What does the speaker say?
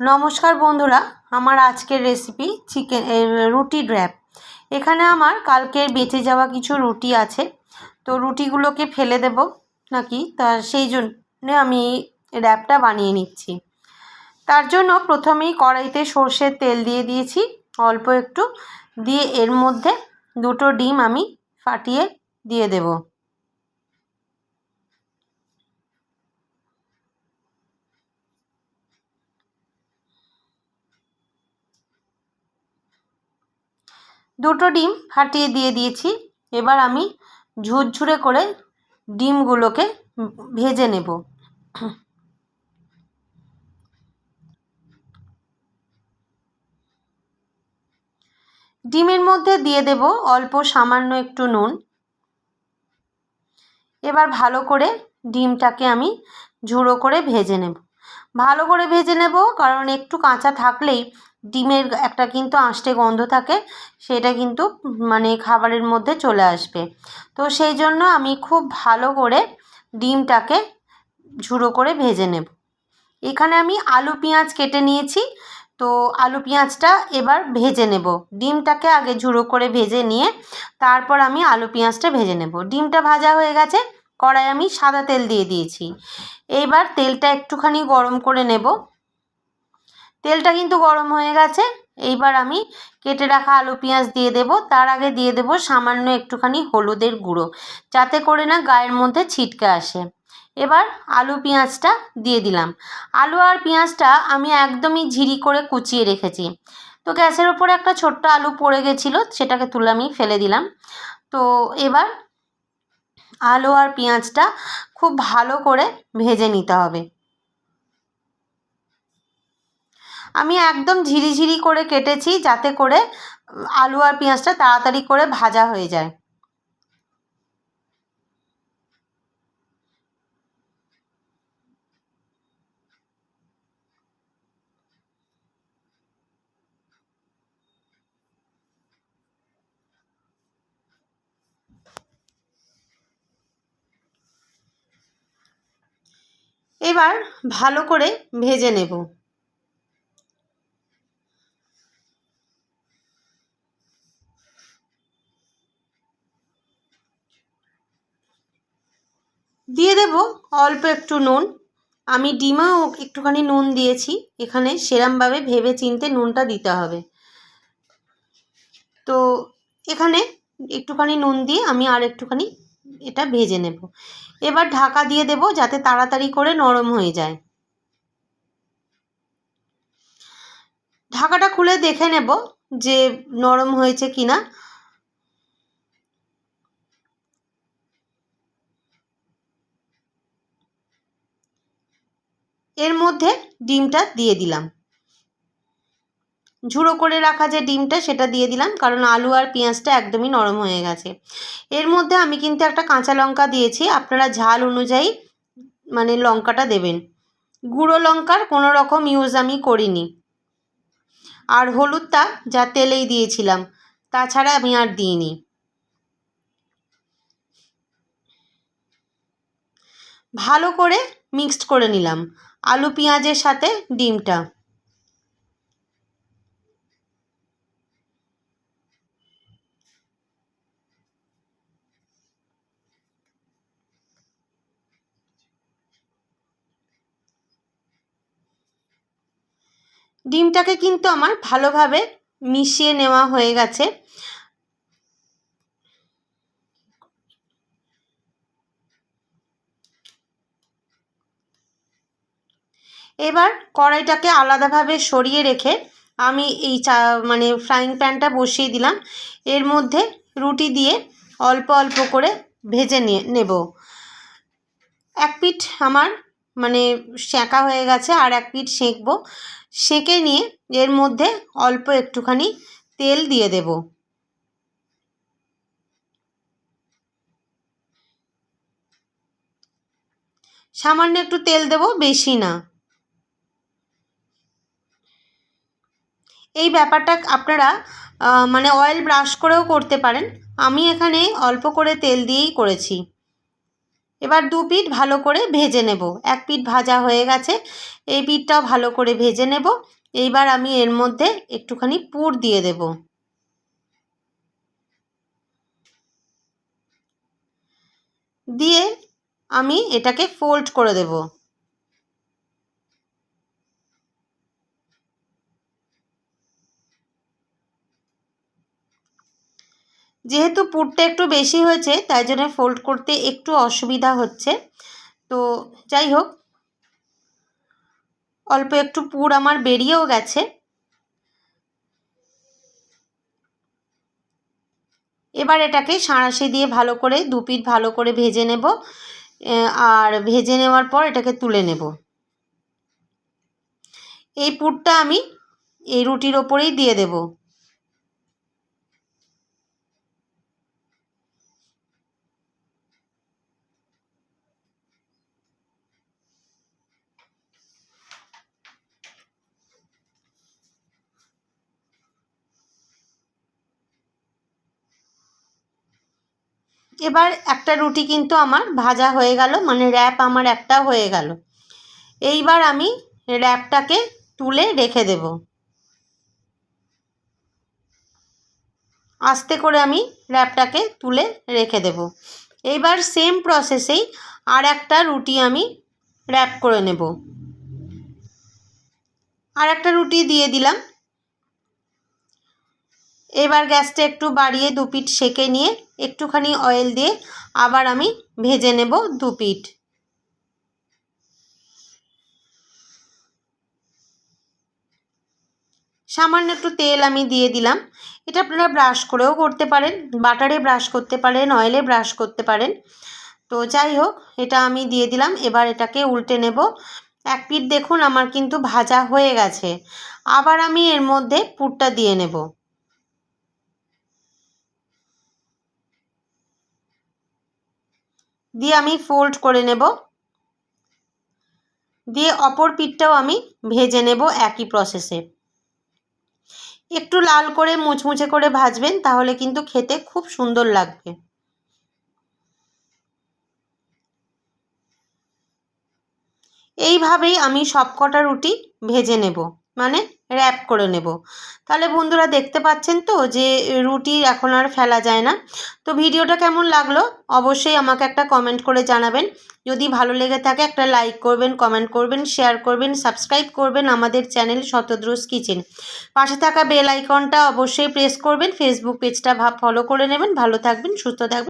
নমস্কার বন্ধুরা, আমার আজকের রেসিপি চিকেন রুটি ড্র্যাপ এখানে আমার কালকের বেঁচে যাওয়া কিছু রুটি আছে। তো রুটিগুলোকে ফেলে দেব নাকি? তা সেই জন্য আমি র্যাপটা বানিয়ে নিচ্ছি। তার জন্য প্রথমেই কড়াইতে সর্ষের তেল দিয়ে দিয়েছি, অল্প একটু। দিয়ে এর মধ্যে দুটো ডিম আমি ফাটিয়ে দিয়ে দেবো। দুটো ডিম ফাটিয়ে দিয়ে দিয়েছি। এবার আমি ঝুরঝুরে করে ডিমগুলোকে ভেজে নেব। ডিমের মধ্যে দিয়ে দেব অল্প সামান্য একটু নুন। এবার ভালো করে ডিমটাকে আমি ঝুড়ো করে ভেজে নেব। ভালো করে ভেজে নেব, কারণ একটু কাঁচা থাকলেই ডিমের একটা কিন্তু আঁশটে গন্ধ থাকে, সেটা কিন্তু মানে খাবারের মধ্যে চলে আসবে। তো সেই জন্য আমি খুব ভালো করে ডিমটাকে ঝুড়ো করে ভেজে নেব। এখানে আমি আলু পেঁয়াজ কেটে নিয়েছি, তো আলু পেঁয়াজটা এবার ভেজে নেব। ডিমটাকে আগে ঝুড়ো করে ভেজে নিয়ে তারপর আমি আলু পেঁয়াজটা ভেজে নেব। ডিমটা ভাজা হয়ে গেছে, কড়াই আমি সাদা তেল দিয়ে দিয়েছি। এইবার তেলটা একটুখানি গরম করে নেব। তেলটা কিন্তু গরম হয়ে গেছে। এইবার আমি কেটে রাখা আলু পেঁয়াজ দিয়ে দেব। তার আগে দিয়ে দেব সামান্য একটুখানি হলুদের গুঁড়ো। যাতে করে না গায়ের মধ্যে ছিটকে আসে। এবার আলু পেঁয়াজটা দিয়ে দিলাম। আলু আর পেঁয়াজটা আমি একদমই ঝিরি করে কুচিয়ে রেখেছি। তো গ্যাসের ওপরে একটা ছোট্ট আলু পড়ে গেছিল, সেটাকে তুলে আমি ফেলে দিলাম। তো এবার আলু আর পেঁয়াজটা খুব ভালো করে ভেজে নিতে হবে। আমি একদম ঝিরিঝিরি করে কেটেছি যাতে করে আলু আর পেঁয়াজটা তাড়াতাড়ি করে ভাজা হয়ে যায়। এবার ভালো করে ভেজে নেব। দিয়ে দেব অল্প একটু নুন। আমি ডিমেও একটুখানি নুন দিয়েছি। এখানে সেরামভাবে ভেবে চিনতে নুনটা দিতে হবে। তো এখানে একটুখানি নুন দিয়ে আমি আর একটুখানি এটা ভেজে নেব। এবার ঢাকা দিয়ে দেব যাতে তাড়াতাড়ি করে নরম হয়ে যায়। ঢাকাটা খুলে দেখে নেব যে নরম হয়েছে কিনা। এর মধ্যে ডিমটা দিয়ে দিলাম। ঝুড়ো করে রাখা যে ডিমটা সেটা দিয়ে দিলাম, কারণ আলু আর পেঁয়াজটা একদমই নরম হয়ে গেছে। এর মধ্যে আমি কিন্তু একটা কাঁচা লঙ্কা দিয়েছি, আপনারা ঝাল অনুযায়ী মানে লঙ্কাটা দেবেন। গুঁড়ো লঙ্কার কোনো রকম ইউজ আমি করিনি। আর হলুদটা যা তেলেই দিয়েছিলাম, তাছাড়া আমি আর দিইনি। ভালো করে মিক্সড করে নিলাম। আলু, পেঁয়াজের সাথে ডিমটা। ডিমটাকে কিন্তু আমার ভালোভাবে মিশিয়ে নেওয়া হয়ে গেছে। এবার কড়াইটাকে আলাদাভাবে সরিয়ে রেখে আমি এই চা মানে ফ্রাইং প্যানটা বসিয়ে দিলাম। এর মধ্যে রুটি দিয়ে অল্প অল্প করে ভেজে নিয়ে, নেব। এক পিঠ আমার মানে সেঁকা হয়ে গেছে আর এক পিঠ সেঁকবো। সেঁকে নিয়ে এর মধ্যে অল্প একটুখানি তেল দিয়ে দেব। সামান্য একটু তেল দেব, বেশি না। এই ব্যাপারটা আপনারা মানে অয়েল ব্রাশ করেও করতে পারেন। আমি এখানে অল্প করে তেল দিয়েই করেছি। এবার দু পিঠ ভালো করে ভেজে নেব। এক পিঠ ভাজা হয়ে গেছে। এই পিঠটাও ভালো করে ভেজে নেব। এইবার আমি এর মধ্যে একটুখানি পুর দিয়ে দেব। দিয়ে আমি এটাকে ফোল্ড করে দেব। যেহেতু পুরটা একটু বেশি হয়েছে, তাই জন্য ফোল্ড করতে একটু অসুবিধা হচ্ছে। তো যাই হোক, অল্প একটু পুর আমার বেরিয়েও গেছে। এবার এটাকে সাঁড়াশি দিয়ে ভালো করে দু পিঠ ভালো করে ভেজে নেব। আর ভেজে নেওয়ার পর এটাকে তুলে নেব। এই পুরটা আমি এই রুটির ওপরেই দিয়ে দেব। এবার একটা রুটি কিন্তু আমার ভাজা হয়ে গেল মানে র্যাপ আমার একটা হয়ে গেল। এইবার আমি র্যাপটাকে তুলে রেখে দেব। আস্তে করে আমি র্যাপটাকে তুলে রেখে দেব। এইবার সেম প্রসেসেই আর একটা রুটি আমি র্যাপ করে নেব। আর একটা রুটি দিয়ে দিলাম। এবার গ্যাসটা একটু বাড়িয়ে দু পিঠ সেকে নিয়ে একটুখানি অয়েল দিয়ে আবার আমি ভেজে নেব দু পিঠ। সামান্য একটু তেল আমি দিয়ে দিলাম। এটা আপনারা ব্রাশ করেও করতে পারেন বাটারে ব্রাশ করতে পারেন অয়েলে ব্রাশ করতে পারেন। তো যাই হোক, এটা আমি দিয়ে দিলাম, এবার এটাকে উল্টে নেব। এক পিঠ দেখুন আমার কিন্তু ভাজা হয়ে গেছে। আবার আমি এর মধ্যে পুরটা দিয়ে নেব। দিয়ে আমি ফোল্ড করে নেব। দিয়ে অপর পিঠটাও আমি ভেজে নেব একই প্রসেসে একটু লাল করে মুচমুচে করে ভাজবেন, তাহলে কিন্তু খেতে খুব সুন্দর লাগবে। এইভাবেই আমি সবকটা রুটি ভেজে নেব। মানে র্যাপ করে নেব। তাহলে বন্ধুরা দেখতে পাচ্ছেন তো যে, রুটি এখন আর ফেলা যায় না। তো ভিডিওটা কেমন লাগল অবশ্যই আমাকে একটা কমেন্ট করে জানাবেন। যদি ভালো লেগে থাকে একটা লাইক করবেন কমেন্ট করবেন শেয়ার করবেন সাবস্ক্রাইব করবেন আমাদের চ্যানেল শতদ্রুস কিচেন পাশে থাকা বেল আইকনটা অবশ্যই প্রেস করবেন ফেসবুক পেজটা ফলো করে নেবেন। ভালো থাকবেন, সুস্থ থাকবেন।